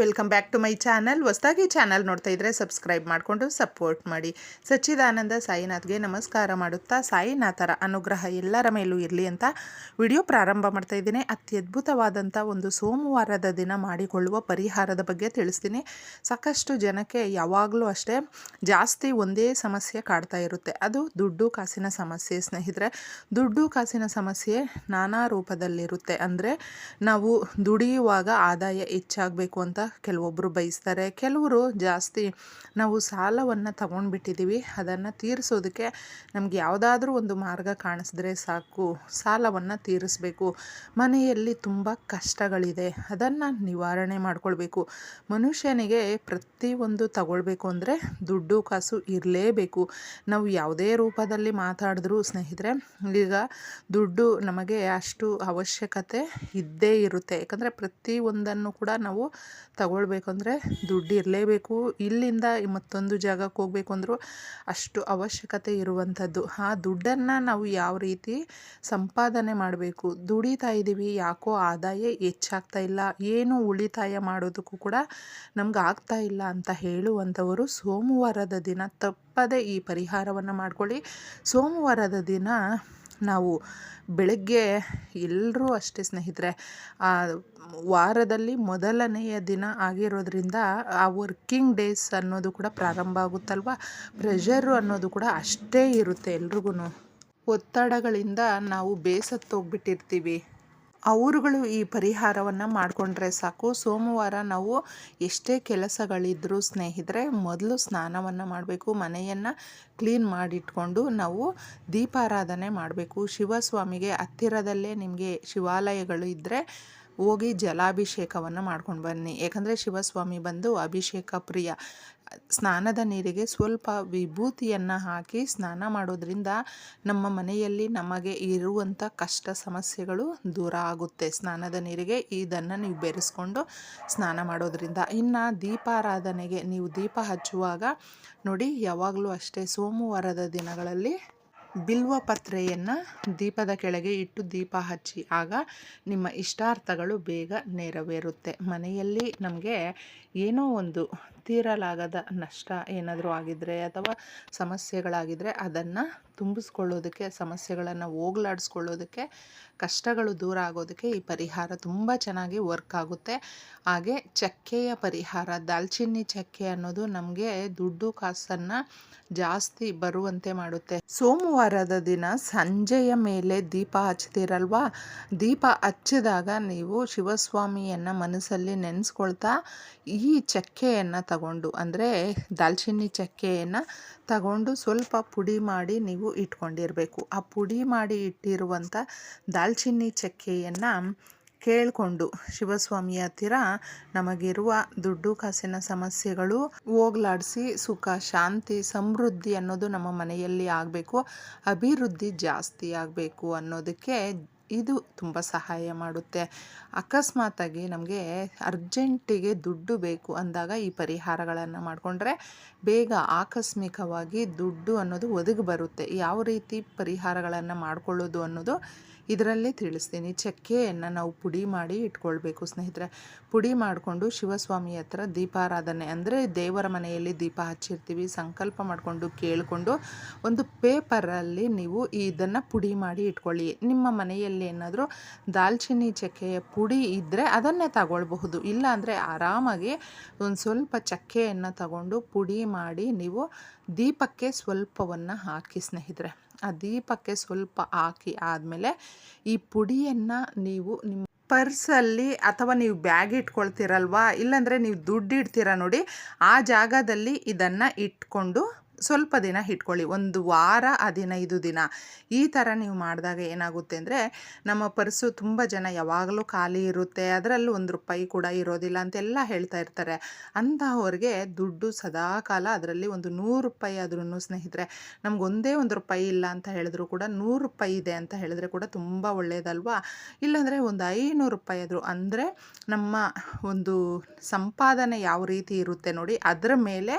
Welcome back to my channel ಹೊಸದಾಗಿ channel ನೋಡ್ತಾ ಇದ್ದರೆ ಸಬ್ಸ್ಕ್ರೈಬ್ ಮಾಡಿಕೊಂಡು ಸಪೋರ್ಟ್ ಮಾಡಿ. ಸಚ್ಚಿದಾನಂದ ಸಾಯಿನಾಥ್ಗೆ ನಮಸ್ಕಾರ ಮಾಡುತ್ತಾ ಸಾಯಿನಾಥರ ಅನುಗ್ರಹ ಎಲ್ಲರ ಮೇಲೂ ಇರಲಿ ಅಂತ ವಿಡಿಯೋ ಪ್ರಾರಂಭ ಮಾಡ್ತಾ ಇದ್ದೀನಿ. ಅತ್ಯದ್ಭುತವಾದಂಥ ಒಂದು ಸೋಮವಾರದ ದಿನ ಮಾಡಿಕೊಳ್ಳುವ ಪರಿಹಾರದ ಬಗ್ಗೆ ತಿಳಿಸ್ತೀನಿ. ಸಾಕಷ್ಟು ಜನಕ್ಕೆ ಯಾವಾಗಲೂ ಅಷ್ಟೇ ಜಾಸ್ತಿ ಒಂದೇ ಸಮಸ್ಯೆ ಕಾಡ್ತಾ ಇರುತ್ತೆ. ಅದು ದುಡ್ಡು ಕಾಸಿನ ಸಮಸ್ಯೆ, ಸ್ನೇಹಿತರೆ. ದುಡ್ಡು ಕಾಸಿನ ಸಮಸ್ಯೆ ನಾನಾ ರೂಪದಲ್ಲಿರುತ್ತೆ. ಅಂದರೆ ನಾವು ದುಡಿಯುವಾಗ ಆದಾಯ ಹೆಚ್ಚಾಗಬೇಕು ಅಂತ ಕೆಲವೊಬ್ಬರು ಬಯಸ್ತಾರೆ. ಕೆಲವರು ಜಾಸ್ತಿ ನಾವು ಸಾಲವನ್ನು ತಗೊಂಡ್ಬಿಟ್ಟಿದ್ದೀವಿ ಅದನ್ನು ತೀರಿಸೋದಕ್ಕೆ ನಮ್ಗೆ ಯಾವುದಾದ್ರೂ ಒಂದು ಮಾರ್ಗ ಕಾಣಿಸಿದ್ರೆ ಸಾಕು. ಸಾಲವನ್ನು ತೀರಿಸಬೇಕು. ಮನೆಯಲ್ಲಿ ತುಂಬ ಕಷ್ಟಗಳಿದೆ. ಅದನ್ನು ನಿವಾರಣೆ ಮಾಡ್ಕೊಳ್ಬೇಕು. ಮನುಷ್ಯನಿಗೆ ಪ್ರತಿಯೊಂದು ತಗೊಳ್ಬೇಕು ಅಂದರೆ ದುಡ್ಡು ಕಾಸು ಇರಲೇಬೇಕು. ನಾವು ಯಾವುದೇ ರೂಪದಲ್ಲಿ ಮಾತಾಡಿದ್ರೂ ಸ್ನೇಹಿತರೆ, ಈಗ ದುಡ್ಡು ನಮಗೆ ಅಷ್ಟು ಅವಶ್ಯಕತೆ ಇದ್ದೇ ಇರುತ್ತೆ. ಯಾಕಂದರೆ ಪ್ರತಿಯೊಂದನ್ನು ಕೂಡ ನಾವು ತಗೊಳ್ಬೇಕಂದ್ರೆ ದುಡ್ಡು ಇರಲೇಬೇಕು. ಇಲ್ಲಿಂದ ಮತ್ತೊಂದು ಜಾಗಕ್ಕೆ ಹೋಗ್ಬೇಕು ಅಂದರೂ ಅಷ್ಟು ಅವಶ್ಯಕತೆ ಇರುವಂಥದ್ದು. ಆ ದುಡ್ಡನ್ನು ನಾವು ಯಾವ ರೀತಿ ಸಂಪಾದನೆ ಮಾಡಬೇಕು? ದುಡಿತಾ ಇದ್ದೀವಿ, ಯಾಕೋ ಆದಾಯ ಹೆಚ್ಚಾಗ್ತಾ ಇಲ್ಲ, ಏನು ಉಳಿತಾಯ ಮಾಡೋದಕ್ಕೂ ಕೂಡ ನಮ್ಗೆ ಆಗ್ತಾ ಇಲ್ಲ ಅಂತ ಹೇಳುವಂಥವರು ಸೋಮವಾರದ ದಿನ ತಪ್ಪದೆ ಈ ಪರಿಹಾರವನ್ನು ಮಾಡ್ಕೊಳ್ಳಿ. ಸೋಮವಾರದ ದಿನ ನಾವು ಬೆಳಗ್ಗೆ ಎಲ್ಲರೂ ಅಷ್ಟೇ ಸ್ನೇಹಿತರೆ ವಾರದಲ್ಲಿ ಮೊದಲನೆಯ ದಿನ ಆಗಿರೋದ್ರಿಂದ ಆ ವರ್ಕಿಂಗ್ ಡೇಸ್ ಅನ್ನೋದು ಕೂಡ ಪ್ರಾರಂಭ ಆಗುತ್ತಲ್ವ? ಪ್ರೆಷರು ಅನ್ನೋದು ಕೂಡ ಅಷ್ಟೇ ಇರುತ್ತೆ ಎಲ್ರಿಗೂ ಒತ್ತಡಗಳಿಂದ ನಾವು ಬೇಸತ್ತೋಗ್ಬಿಟ್ಟಿರ್ತೀವಿ. ಅವರುಗಳು ಈ ಪರಿಹಾರವನ್ನು ಮಾಡಿಕೊಂಡ್ರೆ ಸಾಕು. ಸೋಮವಾರ ನಾವು ಎಷ್ಟೇ ಕೆಲಸಗಳಿದ್ದರೂ ಸ್ನೇಹಿತರೆ, ಮೊದಲು ಸ್ನಾನವನ್ನು ಮಾಡಬೇಕು, ಮನೆಯನ್ನು ಕ್ಲೀನ್ ಮಾಡಿಟ್ಕೊಂಡು ನಾವು ದೀಪಾರಾಧನೆ ಮಾಡಬೇಕು. ಶಿವಸ್ವಾಮಿಗೆ ಹತ್ತಿರದಲ್ಲೇ ನಿಮಗೆ ಶಿವಾಲಯಗಳು ಇದ್ದರೆ ಹೋಗಿ ಜಲಾಭಿಷೇಕವನ್ನು ಮಾಡ್ಕೊಂಡು ಬನ್ನಿ. ಯಾಕಂದರೆ ಶಿವಸ್ವಾಮಿ ಬಂದು ಅಭಿಷೇಕ ಪ್ರಿಯ. ಸ್ನಾನದ ನೀರಿಗೆ ಸ್ವಲ್ಪ ವಿಭೂತಿಯನ್ನು ಹಾಕಿ ಸ್ನಾನ ಮಾಡೋದ್ರಿಂದ ನಮ್ಮ ಮನೆಯಲ್ಲಿ ನಮಗೆ ಇರುವಂಥ ಕಷ್ಟ ಸಮಸ್ಯೆಗಳು ದೂರ ಆಗುತ್ತೆ. ಸ್ನಾನದ ನೀರಿಗೆ ಇದನ್ನು ನೀವು ಬೆರೆಸ್ಕೊಂಡು ಸ್ನಾನ ಮಾಡೋದ್ರಿಂದ. ಇನ್ನು ದೀಪಾರಾಧನೆಗೆ ನೀವು ದೀಪ ಹಚ್ಚುವಾಗ ನೋಡಿ ಯಾವಾಗಲೂ ಅಷ್ಟೇ ಸೋಮವಾರದ ದಿನಗಳಲ್ಲಿ ಬಿಲ್ವ ಪತ್ರೆಯನ್ನು ದೀಪದ ಕೆಳಗೆ ಇಟ್ಟು ದೀಪ ಹಚ್ಚಿ ಆಗ ನಿಮ್ಮ ಇಷ್ಟಾರ್ಥಗಳು ಬೇಗ ನೆರವೇರುತ್ತೆ. ಮನೆಯಲ್ಲಿ ನಮಗೆ ಏನೋ ಒಂದು ತೀರಲಾಗದ ನಷ್ಟ ಏನಾದರೂ ಆಗಿದ್ದರೆ ಅಥವಾ ಸಮಸ್ಯೆಗಳಾಗಿದ್ದರೆ ಅದನ್ನು ತುಂಬಿಸ್ಕೊಳ್ಳೋದಕ್ಕೆ, ಸಮಸ್ಯೆಗಳನ್ನು ಹೋಗ್ಲಾಡಿಸ್ಕೊಳ್ಳೋದಕ್ಕೆ, ಕಷ್ಟಗಳು ದೂರ ಆಗೋದಕ್ಕೆ ಈ ಪರಿಹಾರ ತುಂಬ ಚೆನ್ನಾಗಿ ವರ್ಕ್ ಆಗುತ್ತೆ. ಹಾಗೆ ಚಕ್ಕೆಯ ಪರಿಹಾರ, ದಾಲ್ಚಿನ್ನಿ ಚಕ್ಕೆ ಅನ್ನೋದು ನಮಗೆ ದುಡ್ಡು ಕಾಸನ್ನು ಜಾಸ್ತಿ ಬರುವಂತೆ ಮಾಡುತ್ತೆ. ಸೋಮವಾರದ ದಿನ ಸಂಜೆಯ ಮೇಲೆ ದೀಪ ಹಚ್ತೀರಲ್ವಾ? ದೀಪ ಹಚ್ಚಿದಾಗ ನೀವು ಶಿವಸ್ವಾಮಿಯನ್ನು ಮನಸ್ಸಲ್ಲಿ ನೆನೆಸ್ಕೊಳ್ತಾ ಈ ಚಕ್ಕೆಯನ್ನು ತಗೊಂಡು, ಅಂದರೆ ದಾಲ್ಚಿನ್ನಿ ಚಕ್ಕೆಯನ್ನು ತಗೊಂಡು ಸ್ವಲ್ಪ ಪುಡಿ ಮಾಡಿ ನೀವು ಇಟ್ಕೊಂಡಿರಬೇಕು. ಆ ಪುಡಿ ಮಾಡಿ ಇಟ್ಟಿರುವಂಥ ದಾಲ್ಚಿನ್ನಿ ಚಕ್ಕೆಯನ್ನು ಕೇಳಿಕೊಂಡು ಶಿವಸ್ವಾಮಿಯ ಹತ್ತಿರ ನಮಗಿರುವ ದುಡ್ಡು ಕಾಸಿನ ಸಮಸ್ಯೆಗಳು, ಹೋಗ್ಲಾಡಿಸಿ ಸುಖ, ಶಾಂತಿ, ಸಮೃದ್ಧಿ ಅನ್ನೋದು ನಮ್ಮ ಮನೆಯಲ್ಲಿ ಆಗಬೇಕು, ಅಭಿವೃದ್ಧಿ ಜಾಸ್ತಿ ಆಗಬೇಕು ಅನ್ನೋದಕ್ಕೆ ಇದು ತುಂಬ ಸಹಾಯ ಮಾಡುತ್ತೆ. ಅಕಸ್ಮಾತಾಗಿ ನಮಗೆ ಅರ್ಜೆಂಟಿಗೆ ದುಡ್ಡು ಬೇಕು ಅಂದಾಗ ಈ ಪರಿಹಾರಗಳನ್ನು ಮಾಡಿಕೊಂಡ್ರೆ ಬೇಗ ಆಕಸ್ಮಿಕವಾಗಿ ದುಡ್ಡು ಅನ್ನೋದು ಒದಗಿ ಬರುತ್ತೆ. ಯಾವ ರೀತಿ ಪರಿಹಾರಗಳನ್ನು ಮಾಡಿಕೊಳ್ಳೋದು ಅನ್ನೋದು ಇದರಲ್ಲಿ ತಿಳಿಸ್ತೀನಿ. ಚಕ್ಕೆಯನ್ನು ನಾವು ಪುಡಿ ಮಾಡಿ ಇಟ್ಕೊಳ್ಬೇಕು ಸ್ನೇಹಿತರೆ. ಪುಡಿ ಮಾಡಿಕೊಂಡು ಶಿವಸ್ವಾಮಿ ಹತ್ರ ದೀಪಾರಾಧನೆ ಅಂದರೆ ದೇವರ ಮನೆಯಲ್ಲಿ ದೀಪ ಹಚ್ಚಿರ್ತೀವಿ. ಸಂಕಲ್ಪ ಮಾಡಿಕೊಂಡು ಕೇಳಿಕೊಂಡು ಒಂದು ಪೇಪರಲ್ಲಿ ನೀವು ಇದನ್ನು ಪುಡಿ ಮಾಡಿ ಇಟ್ಕೊಳ್ಳಿ. ನಿಮ್ಮ ಮನೆಯಲ್ಲಿ ಏನಾದರೂ ದಾಲ್ಚಿನ್ನಿ ಚಕ್ಕೆಯ ಪುಡಿ ಇದ್ದರೆ ಅದನ್ನೇ ತಗೊಳ್ಬಹುದು. ಇಲ್ಲಾಂದರೆ ಆರಾಮಾಗಿ ಒಂದು ಸ್ವಲ್ಪ ಚಕ್ಕೆಯನ್ನು ತಗೊಂಡು ಪುಡಿ ಮಾಡಿ ನೀವು ದೀಪಕ್ಕೆ ಸ್ವಲ್ಪವನ್ನು ಹಾಕಿ ಸ್ನೇಹಿತರೆ. ಆ ದೀಪಕ್ಕೆ ಸ್ವಲ್ಪ ಹಾಕಿ ಆದಮೇಲೆ ಈ ಪುಡಿಯನ್ನು ನೀವು ನಿಮ್ಮ ಪರ್ಸಲ್ಲಿ ಅಥವಾ ನೀವು ಬ್ಯಾಗ್ ಇಟ್ಕೊಳ್ತೀರಲ್ವಾ? ಇಲ್ಲಾಂದರೆ ನೀವು ದುಡ್ಡು ಇಡ್ತೀರ ನೋಡಿ? ಆ ಜಾಗದಲ್ಲಿ ಇದನ್ನು ಇಟ್ಕೊಂಡು ಸ್ವಲ್ಪ ದಿನ ಇಟ್ಕೊಳ್ಳಿ. ಒಂದು ವಾರ, ಹದಿನೈದು ದಿನ. ಈ ಥರ ನೀವು ಮಾಡಿದಾಗ ಏನಾಗುತ್ತೆ ಅಂದರೆ, ನಮ್ಮ ಪರ್ಸು ತುಂಬ ಜನ ಯಾವಾಗಲೂ ಖಾಲಿ ಇರುತ್ತೆ. ಅದರಲ್ಲೂ ಒಂದು ರೂಪಾಯಿ ಕೂಡ ಇರೋದಿಲ್ಲ ಅಂತೆಲ್ಲ ಹೇಳ್ತಾ ಇರ್ತಾರೆ. ಅಂಥವ್ರಿಗೆ ದುಡ್ಡು ಸದಾ ಕಾಲ ಅದರಲ್ಲಿ ಒಂದು ನೂರು ರೂಪಾಯಿ ಆದ್ರೂ ಸ್ನೇಹಿತರೆ, ನಮಗೊಂದೇ ಒಂದು ರೂಪಾಯಿ ಇಲ್ಲ ಅಂತ ಹೇಳಿದ್ರು ಕೂಡ ನೂರು ರೂಪಾಯಿ ಇದೆ ಅಂತ ಹೇಳಿದ್ರೆ ಕೂಡ ತುಂಬ ಒಳ್ಳೆಯದಲ್ವಾ ಇಲ್ಲಾಂದರೆ ಒಂದು ಐನೂರು ರೂಪಾಯಿ ಆದರೂ, ಅಂದರೆ ನಮ್ಮ ಒಂದು ಸಂಪಾದನೆ ಯಾವ ರೀತಿ ಇರುತ್ತೆ ನೋಡಿ, ಅದರ ಮೇಲೆ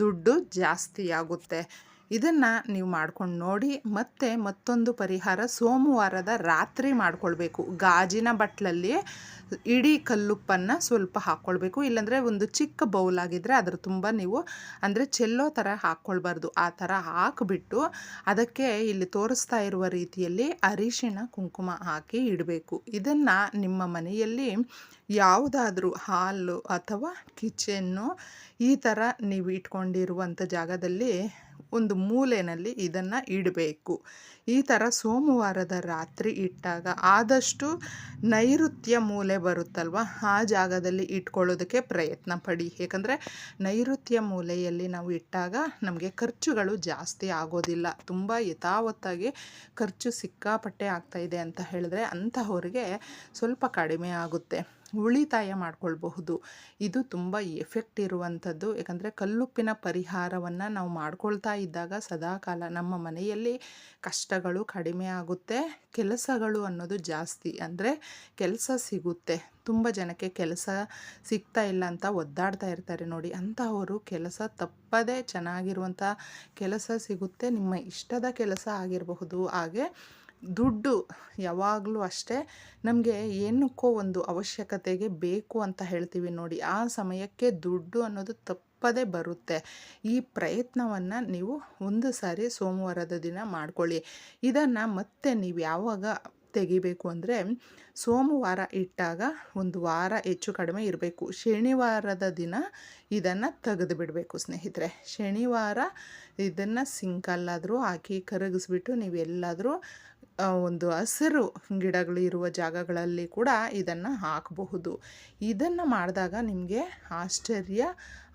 ದುಡ್ಡು ಜಾಸ್ತಿ ಆಗುತ್ತೆ. ಇದನ್ನು ನೀವು ಮಾಡ್ಕೊಂಡು ನೋಡಿ ಮತ್ತೆ ಮತ್ತೊಂದು ಪರಿಹಾರ ಸೋಮವಾರದ ರಾತ್ರಿ ಮಾಡ್ಕೊಳ್ಬೇಕು. ಗಾಜಿನ ಬಟ್ಲಲ್ಲಿ ಇಡೀ ಕಲ್ಲುಪ್ಪನ್ನು ಸ್ವಲ್ಪ ಹಾಕ್ಕೊಳ್ಬೇಕು. ಇಲ್ಲಾಂದರೆ ಒಂದು ಚಿಕ್ಕ ಬೌಲ್ ಆಗಿದ್ದರೆ ಅದ್ರ ತುಂಬ ನೀವು ಅಂದರೆ ಚೆಲ್ಲೋ ಥರ ಹಾಕ್ಕೊಳ್ಬಾರ್ದು. ಆ ಥರ ಹಾಕಿಬಿಟ್ಟು ಅದಕ್ಕೆ ಇಲ್ಲಿ ತೋರಿಸ್ತಾ ಇರುವ ರೀತಿಯಲ್ಲಿ ಅರಿಶಿಣ ಕುಂಕುಮ ಹಾಕಿ ಇಡಬೇಕು. ಇದನ್ನು ನಿಮ್ಮ ಮನೆಯಲ್ಲಿ ಯಾವುದಾದ್ರೂ ಹಾಲು ಅಥವಾ ಕಿಚನ್ನು ಈ ಥರ ನೀವು ಇಟ್ಕೊಂಡಿರುವಂಥ ಜಾಗದಲ್ಲಿ ಒಂದು ಮೂಲೆಯಲ್ಲಿ ಇದನ್ನು ಇಡಬೇಕು. ಈ ಥರ ಸೋಮವಾರದ ರಾತ್ರಿ ಇಟ್ಟಾಗ ಆದಷ್ಟು ನೈಋತ್ಯ ಮೂಲೆ ಬರುತ್ತಲ್ವ? ಆ ಜಾಗದಲ್ಲಿ ಇಟ್ಕೊಳ್ಳೋದಕ್ಕೆ ಪ್ರಯತ್ನ ಪಡಿ. ಏಕೆಂದರೆ ನೈಋತ್ಯ ಮೂಲೆಯಲ್ಲಿ ನಾವು ಇಟ್ಟಾಗ ನಮಗೆ ಖರ್ಚುಗಳು ಜಾಸ್ತಿ ಆಗೋದಿಲ್ಲ. ತುಂಬ ಯಥಾವತ್ತಾಗಿ ಖರ್ಚು ಸಿಕ್ಕಾಪಟ್ಟೆ ಆಗ್ತಾಯಿದೆ ಅಂತ ಹೇಳಿದ್ರೆ ಅಂತಹವರಿಗೆ ಸ್ವಲ್ಪ ಕಡಿಮೆ ಆಗುತ್ತೆ. ಉಳಿತಾಯ ಮಾಡ್ಕೊಳ್ಬಹುದು. ಇದು ತುಂಬ ಎಫೆಕ್ಟ್ ಇರುವಂಥದ್ದು. ಯಾಕಂದರೆ ಕಲ್ಲುಪ್ಪಿನ ಪರಿಹಾರವನ್ನು ನಾವು ಮಾಡ್ಕೊಳ್ತಾ ಇದ್ದಾಗ ಸದಾಕಾಲ ನಮ್ಮ ಮನೆಯಲ್ಲಿ ಕಷ್ಟಗಳು ಕಡಿಮೆ ಆಗುತ್ತೆ. ಕೆಲಸಗಳು ಅನ್ನೋದು ಜಾಸ್ತಿ. ಅಂದರೆ ಕೆಲಸ ಸಿಗುತ್ತೆ. ತುಂಬ ಜನಕ್ಕೆ ಕೆಲಸ ಸಿಗ್ತಾ ಇಲ್ಲ ಅಂತ ಒದ್ದಾಡ್ತಾ ಇರ್ತಾರೆ ನೋಡಿ. ಅಂಥವರು ಕೆಲಸ ತಪ್ಪದೇ ಚೆನ್ನಾಗಿರುವಂಥ ಕೆಲಸ ಸಿಗುತ್ತೆ. ನಿಮ್ಮ ಇಷ್ಟದ ಕೆಲಸ ಆಗಿರಬಹುದು. ಹಾಗೆ ದುಡ್ಡು ಯಾವಾಗಲೂ ಅಷ್ಟೇ. ನಮಗೆ ಏನಕ್ಕೋ ಒಂದು ಅವಶ್ಯಕತೆಗೆ ಬೇಕು ಅಂತ ಹೇಳ್ತೀವಿ ನೋಡಿ. ಆ ಸಮಯಕ್ಕೆ ದುಡ್ಡು ಅನ್ನೋದು ತಪ್ಪದೇ ಬರುತ್ತೆ. ಈ ಪ್ರಯತ್ನವನ್ನು ನೀವು ಒಂದು ಸಾರಿ ಸೋಮವಾರದ ದಿನ ಮಾಡ್ಕೊಳ್ಳಿ. ಇದನ್ನು ಮತ್ತೆ ನೀವು ಯಾವಾಗ ತೆಗಿಬೇಕು ಅಂದರೆ ಸೋಮವಾರ ಇಟ್ಟಾಗ ಒಂದು ವಾರ ಹೆಚ್ಚು ಕಡಿಮೆ ಇರಬೇಕು. ಶನಿವಾರದ ದಿನ ಇದನ್ನು ತೆಗೆದು ಬಿಡಬೇಕು ಸ್ನೇಹಿತರೆ. ಶನಿವಾರ ಇದನ್ನು ಸಿಂಕಲ್ಲಾದರೂ ಹಾಕಿ ಕರಗಿಸ್ಬಿಟ್ಟು ನೀವು ಎಲ್ಲಾದರೂ ಒಂದು ಹಸಿರು ಗಿಡಗಳು ಇರುವ ಜಾಗಗಳಲ್ಲಿ ಕೂಡ ಇದನ್ನು ಹಾಕಬಹುದು. ಇದನ್ನು ಮಾಡಿದಾಗ ನಿಮಗೆ ಆಶ್ಚರ್ಯ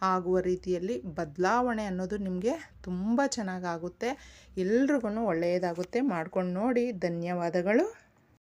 ಆಗುವ ರೀತಿಯಲ್ಲಿ ಬದಲಾವಣೆ ಅನ್ನೋದು ನಿಮಗೆ ತುಂಬ ಚೆನ್ನಾಗಾಗುತ್ತೆ. ಎಲ್ರಿಗೂ ಒಳ್ಳೆಯದಾಗುತ್ತೆ ಮಾಡ್ಕೊಂಡು ನೋಡಿ. ಧನ್ಯವಾದಗಳು.